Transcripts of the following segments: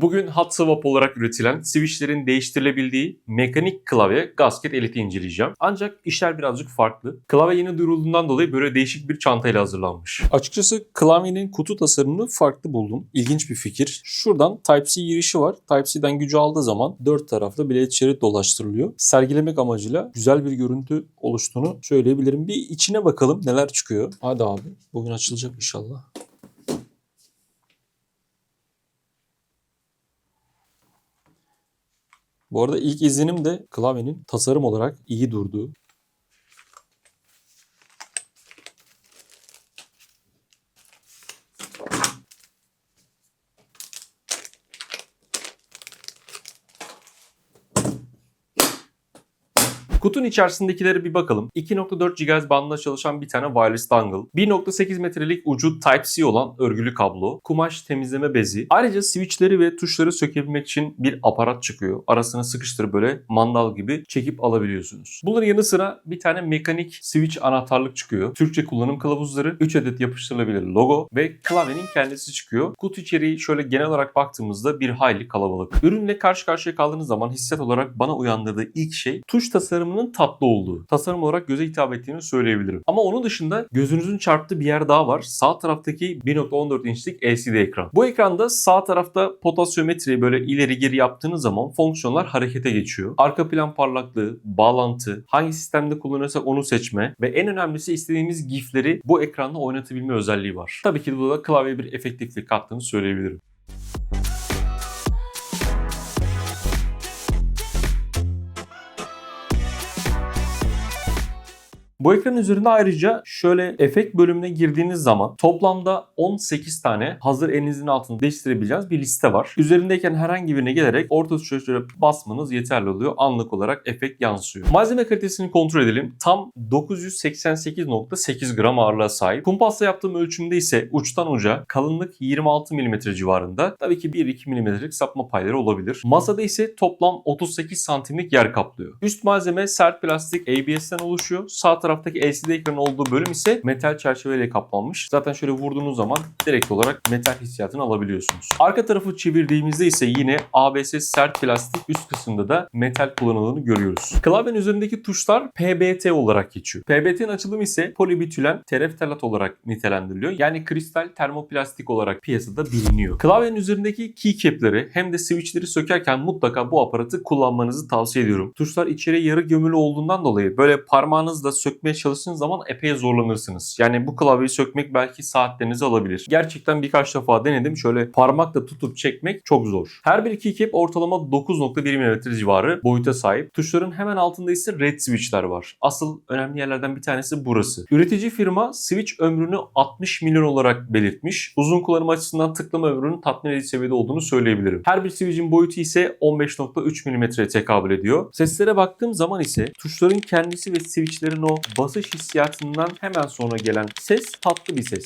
Bugün hot swap olarak üretilen switchlerin değiştirilebildiği mekanik klavye Gasket Elite'i inceleyeceğim. Ancak işler birazcık farklı. Klavye yeni duyurulduğundan dolayı böyle değişik bir çantayla hazırlanmış. Açıkçası klavyenin kutu tasarımını farklı buldum. İlginç bir fikir. Şuradan Type-C girişi var. Type-C'den gücü aldığı zaman dört tarafta bilet şerit dolaştırılıyor. Sergilemek amacıyla güzel bir görüntü oluştuğunu söyleyebilirim. Bir içine bakalım neler çıkıyor. Hadi abi bugün açılacak inşallah. Bu arada ilk izlenim de klavyenin tasarım olarak iyi durduğu. Kutunun içerisindekilere bir bakalım. 2.4 GHz bandında çalışan bir tane wireless dongle. 1.8 metrelik ucu Type-C olan örgülü kablo. Kumaş temizleme bezi. Ayrıca switchleri ve tuşları sökebilmek için bir aparat çıkıyor. Arasına sıkıştırıp böyle mandal gibi çekip alabiliyorsunuz. Bunların yanı sıra bir tane mekanik switch anahtarlık çıkıyor. Türkçe kullanım kılavuzları, 3 adet yapıştırılabilir logo ve klavyenin kendisi çıkıyor. Kutu içeriği şöyle genel olarak baktığımızda bir hayli kalabalık. Ürünle karşı karşıya kaldığınız zaman hisset olarak bana uyandırdığı ilk şey tuş tasarımının tatlı olduğu. Tasarım olarak göze hitap ettiğini söyleyebilirim. Ama onun dışında gözünüzün çarptığı bir yer daha var. Sağ taraftaki 1.14 inçlik LCD ekran. Bu ekranda sağ tarafta potasyometri böyle ileri geri yaptığınız zaman fonksiyonlar harekete geçiyor. Arka plan parlaklığı, bağlantı, hangi sistemde kullanırsak onu seçme ve en önemlisi istediğimiz GIF'leri bu ekranda oynatabilme özelliği var. Tabii ki bu da klavyeye bir efektiflik kattığını söyleyebilirim. Bu ekranın üzerinde ayrıca şöyle efekt bölümüne girdiğiniz zaman toplamda 18 tane hazır elinizin altında değiştirebileceğiniz bir liste var. Üzerindeyken herhangi birine gelerek orta tuşa basmanız yeterli oluyor. Anlık olarak efekt yansıyor. Malzeme kalitesini kontrol edelim. Tam 988.8 gram ağırlığa sahip. Kumpasla yaptığım ölçümde ise uçtan uca kalınlık 26 mm civarında. Tabii ki 1-2 mm'lik sapma payları olabilir. Masada ise toplam 38 santimlik yer kaplıyor. Üst malzeme sert plastik ABS'ten oluşuyor. Sağ taraftaki LCD ekranın olduğu bölüm ise metal çerçeveyle kaplanmış. Zaten şöyle vurduğunuz zaman direkt olarak metal hissiyatını alabiliyorsunuz. Arka tarafı çevirdiğimizde ise yine ABS sert plastik üst kısımda da metal kullanıldığını görüyoruz. Klavyenin üzerindeki tuşlar PBT olarak geçiyor. PBT'nin açılımı ise polibitülen tereftalat olarak nitelendiriliyor. Yani kristal termoplastik olarak piyasada biliniyor. Klavyenin üzerindeki keycap'leri hem de switch'leri sökerken mutlaka bu aparatı kullanmanızı tavsiye ediyorum. Tuşlar içeri yarı gömülü olduğundan dolayı böyle parmağınızla sökmeye çalıştığınız zaman epey zorlanırsınız. Yani bu klavyeyi sökmek belki saatlerinizi alabilir. Gerçekten birkaç defa denedim. Şöyle parmakla tutup çekmek çok zor. Her bir keycap ortalama 9.1 mm civarı boyuta sahip. Tuşların hemen altında ise red switch'ler var. Asıl önemli yerlerden bir tanesi burası. Üretici firma switch ömrünü 60 milyon olarak belirtmiş. Uzun kullanım açısından tıklama ömrünün tatmin edici seviyede olduğunu söyleyebilirim. Her bir switch'in boyutu ise 15.3 mm'ye tekabül ediyor. Seslere baktığım zaman ise tuşların kendisi ve switch'lerin o basış hissiyatından hemen sonra gelen ses tatlı bir ses.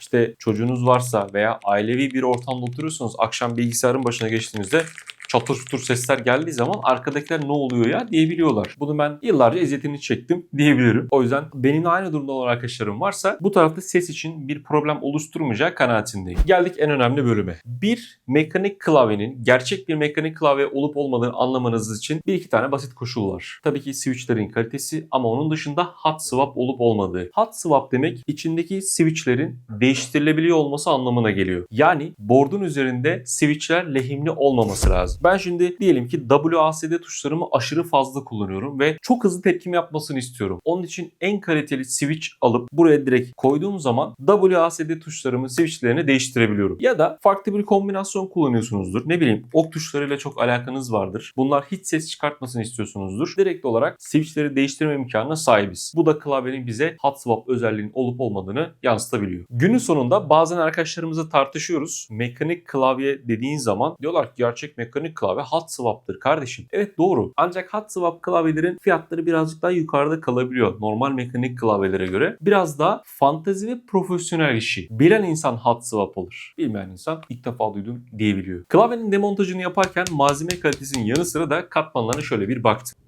İşte çocuğunuz varsa veya ailevi bir ortamda oturuyorsanız akşam bilgisayarın başına geçtiğinizde çatır çutur sesler geldiği zaman arkadakiler ne oluyor ya diyebiliyorlar. Bunu ben yıllarca eziyetini çektim diyebilirim. O yüzden benimle aynı durumda olan arkadaşlarım varsa bu tarafta ses için bir problem oluşturmayacağı kanaatindeyim. Geldik en önemli bölüme. Bir mekanik klavyenin gerçek bir mekanik klavye olup olmadığını anlamanız için bir iki tane basit koşul var. Tabii ki switchlerin kalitesi ama onun dışında hot swap olup olmadığı. Hot swap demek içindeki switchlerin değiştirilebiliyor olması anlamına geliyor. Yani board'un üzerinde switchler lehimli olmaması lazım. Ben şimdi diyelim ki WASD tuşlarımı aşırı fazla kullanıyorum ve çok hızlı tepkim yapmasını istiyorum. Onun için en kaliteli switch alıp buraya direkt koyduğum zaman WASD tuşlarımı switchlerini değiştirebiliyorum. Ya da farklı bir kombinasyon kullanıyorsunuzdur. Ne bileyim ok tuşlarıyla çok alakanız vardır. Bunlar hiç ses çıkartmasını istiyorsunuzdur. Direkt olarak switchleri değiştirme imkanına sahibiz. Bu da klavyenin bize hot swap özelliğinin olup olmadığını yansıtabiliyor. Günün sonunda bazen arkadaşlarımızla tartışıyoruz. Mekanik klavye dediğin zaman diyorlar ki gerçek mekanik klavye hot swap'tır kardeşim. Evet doğru. Ancak hot swap klavyelerin fiyatları birazcık daha yukarıda kalabiliyor. Normal mekanik klavyelere göre. Biraz daha fantezi ve profesyonel işi. Bilen insan hot swap olur. Bilmeyen insan ilk defa duydum diyebiliyor. Klavyenin demontajını yaparken malzeme kalitesinin yanı sıra da katmanlarına şöyle bir baktım.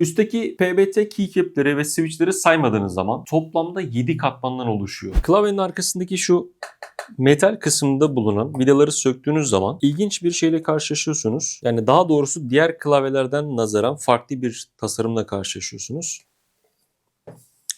Üstteki PBT keycap'leri ve switch'leri saymadığınız zaman toplamda 7 katmandan oluşuyor. Klavyenin arkasındaki şu metal kısmında bulunan vidaları söktüğünüz zaman ilginç bir şeyle karşılaşıyorsunuz. Yani daha doğrusu diğer klavyelerden nazaran farklı bir tasarımla karşılaşıyorsunuz.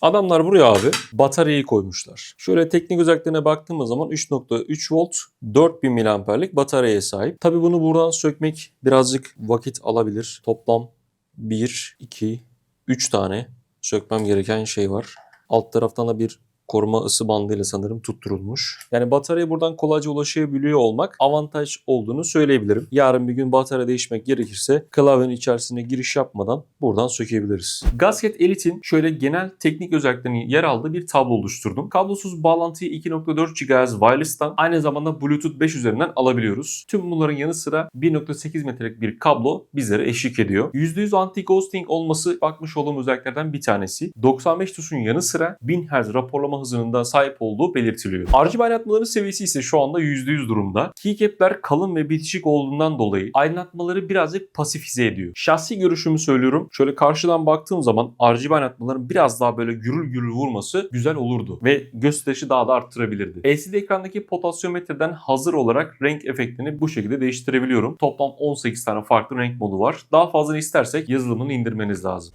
Adamlar buraya abi bataryayı koymuşlar. Şöyle teknik özelliklerine baktığımız zaman 3.3 volt 4000 miliamperlik bataryaya sahip. Tabi bunu buradan sökmek birazcık vakit alabilir. Toplam 1, 2, 3 tane sökmem gereken şey var. Alt taraftan da bir koruma ısı bandıyla sanırım tutturulmuş. Yani bataryaya buradan kolayca ulaşabiliyor olmak avantaj olduğunu söyleyebilirim. Yarın bir gün batarya değişmek gerekirse klavyenin içerisine giriş yapmadan buradan sökebiliriz. Gasket Elite'in şöyle genel teknik özelliklerinin yer aldığı bir tablo oluşturdum. Kablosuz bağlantıyı 2.4 GHz wireless'tan aynı zamanda Bluetooth 5 üzerinden alabiliyoruz. Tüm bunların yanı sıra 1.8 metrelik bir kablo bizlere eşlik ediyor. %100 anti-ghosting olması bakmış olduğum özelliklerden bir tanesi. 95 tuşun yanı sıra 1000 Hz raporlama hızına sahip olduğu belirtiliyor. RGB aydınlatmaların seviyesi ise şu anda %100 durumda. Keycap'ler kalın ve bitişik olduğundan dolayı aydınlatmaları birazcık pasifize ediyor. Şahsi görüşümü söylüyorum. Şöyle karşıdan baktığım zaman RGB aydınlatmaların biraz daha böyle gürül gürül vurması güzel olurdu. Ve gösterişi daha da arttırabilirdi. LCD ekrandaki potasyometreden hazır olarak renk efektini bu şekilde değiştirebiliyorum. Toplam 18 tane farklı renk modu var. Daha fazla istersek yazılımını indirmeniz lazım.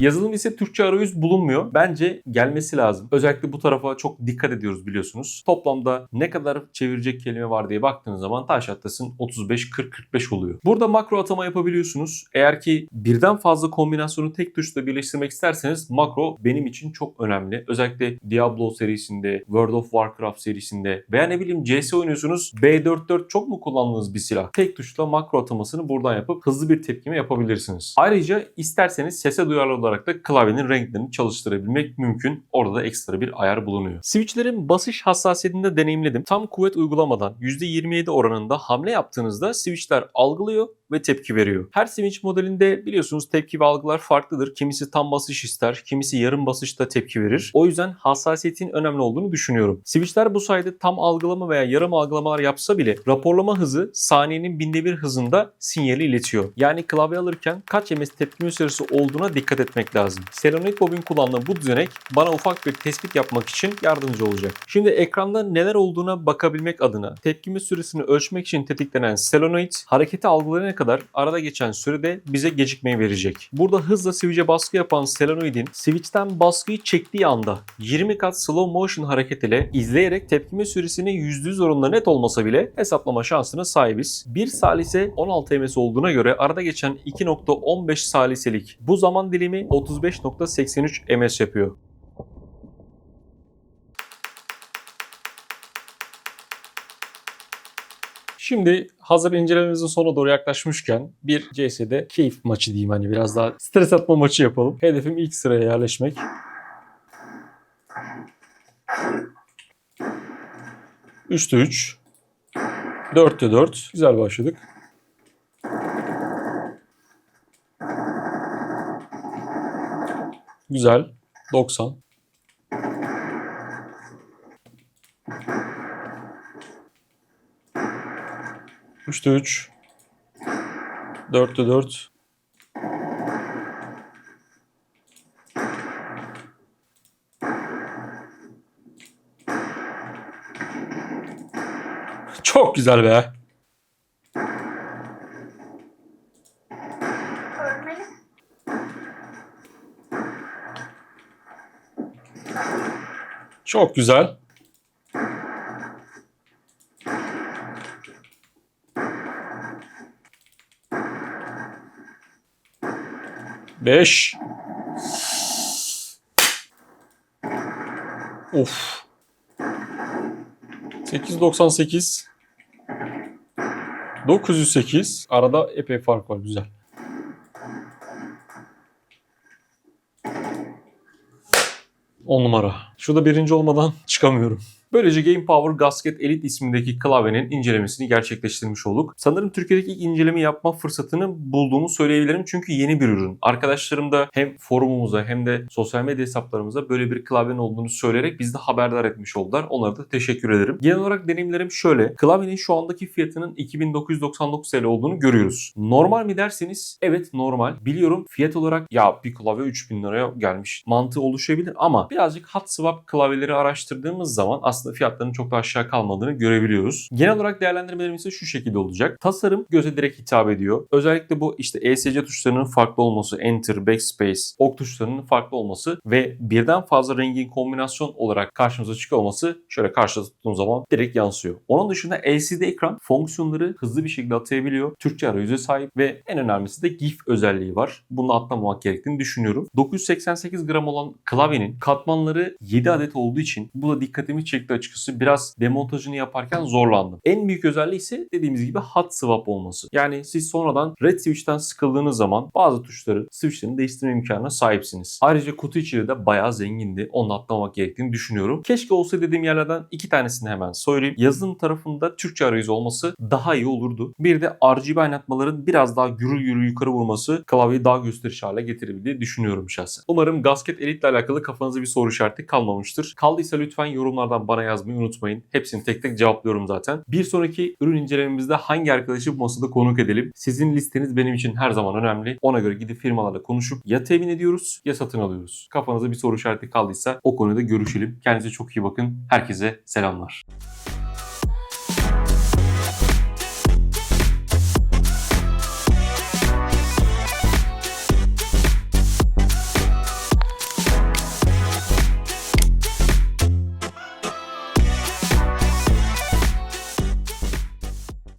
Yazılım ise Türkçe arayüz bulunmuyor. Bence gelmesi lazım. Özellikle bu tarafa çok dikkat ediyoruz biliyorsunuz. Toplamda ne kadar çevirecek kelime var diye baktığınız zaman taş atlasın 35-40-45 oluyor. Burada makro atama yapabiliyorsunuz. Eğer ki birden fazla kombinasyonu tek tuşla birleştirmek isterseniz makro benim için çok önemli. Özellikle Diablo serisinde, World of Warcraft serisinde veya ne bileyim CS oynuyorsunuz B44 çok mu kullandığınız bir silah? Tek tuşla makro atamasını buradan yapıp hızlı bir tepkime yapabilirsiniz. Ayrıca isterseniz sese duyarlı olarak da klavyenin renklerini çalıştırabilmek mümkün. Orada da ekstra bir ayar bulunuyor. Switchlerin basış hassasiyetini de deneyimledim. Tam kuvvet uygulamadan %27 oranında hamle yaptığınızda switchler algılıyor ve tepki veriyor. Her switch modelinde biliyorsunuz tepki ve algılar farklıdır. Kimisi tam basış ister, kimisi yarım basışta tepki verir. O yüzden hassasiyetin önemli olduğunu düşünüyorum. Switchler bu sayede tam algılama veya yarım algılamalar yapsa bile raporlama hızı saniyenin binde bir hızında sinyali iletiyor. Yani klavye alırken kaç ms tepkime süresi olduğuna dikkat etmek lazım. Selenoid bobin kullandığım bu düzenek bana ufak bir tespit yapmak için yardımcı olacak. Şimdi ekranda neler olduğuna bakabilmek adına tepkime süresini ölçmek için tetiklenen selenoid hareketi algılayana kadar arada geçen sürede bize gecikmeyi verecek. Burada hızla switch'e baskı yapan selenoidin switch'ten baskıyı çektiği anda 20 kat slow motion hareket ile izleyerek tepkime süresini %100 oranında net olmasa bile hesaplama şansına sahibiz. 1 salise 16 ms olduğuna göre arada geçen 2.15 saliselik bu zaman dilimi 35.83 ms yapıyor. Şimdi hazır incelememizin sonuna doğru yaklaşmışken bir CS'de keyif maçı diyeyim hani biraz daha stres atma maçı yapalım. Hedefim ilk sıraya yerleşmek. Üçte 3. Dörtte 4. Güzel başladık. Güzel. 90. Üçte 3. Dörtte 4. Çok güzel be. Çok güzel. Beş. Of. 898. 908. Arada epey fark var. Güzel. On numara. Şurada birinci olmadan çıkamıyorum. Böylece Game Power Gasket Elite ismindeki klavyenin incelemesini gerçekleştirmiş olduk. Sanırım Türkiye'deki ilk inceleme yapma fırsatını bulduğumu söyleyebilirim çünkü yeni bir ürün. Arkadaşlarım da hem forumumuza hem de sosyal medya hesaplarımıza böyle bir klavyenin olduğunu söyleyerek bizi de haberdar etmiş oldular. Onlara da teşekkür ederim. Genel olarak deneyimlerim şöyle. Klavyenin şu andaki fiyatının 2999 TL olduğunu görüyoruz. Normal mi derseniz evet normal. Biliyorum fiyat olarak ya bir klavye 3000 liraya gelmiş mantığı oluşabilir ama birazcık hot swap klavyeleri araştırdığımız zaman aslında fiyatlarının çok da aşağı kalmadığını görebiliyoruz. Genel olarak değerlendirmelerimiz şu şekilde olacak. Tasarım göze direkt hitap ediyor. Özellikle bu işte ESC tuşlarının farklı olması, Enter, Backspace, ok tuşlarının farklı olması ve birden fazla rengin kombinasyon olarak karşımıza çıkıyor olması şöyle karşıda tuttuğum zaman direkt yansıyor. Onun dışında LCD ekran fonksiyonları hızlı bir şekilde atayabiliyor. Türkçe arayüze sahip ve en önemlisi de GIF özelliği var. Bunu atlamamak gerektiğini düşünüyorum. 988 gram olan klavyenin katmanları 7 adet olduğu için bu da dikkatimi çekti açıkçası. Biraz demontajını yaparken zorlandım. En büyük özelliği ise dediğimiz gibi hot swap olması. Yani siz sonradan red switch'ten sıkıldığınız zaman bazı tuşları, switchlerini değiştirme imkanına sahipsiniz. Ayrıca kutu içeriği de bayağı zengindi. Onu atlamamak gerektiğini düşünüyorum. Keşke olsa dediğim yerlerden iki tanesini hemen söyleyeyim. Yazılım tarafında Türkçe arayüzü olması daha iyi olurdu. Bir de RGB aydınlatmaların biraz daha gürül gürül yukarı vurması klavyeyi daha gösteriş hale getirir diye düşünüyorum şahsen. Umarım Gasket Elite ile alakalı kafanızda bir soru işareti kalmamıştır. Kaldıysa lütfen yorumlardan bana yazmayı unutmayın. Hepsini tek tek cevaplıyorum zaten. Bir sonraki ürün incelememizde hangi arkadaşı bu masada konuk edelim? Sizin listeniz benim için her zaman önemli. Ona göre gidip firmalarla konuşup ya temin ediyoruz ya satın alıyoruz. Kafanızda bir soru işareti kaldıysa o konuda görüşelim. Kendinize çok iyi bakın. Herkese selamlar.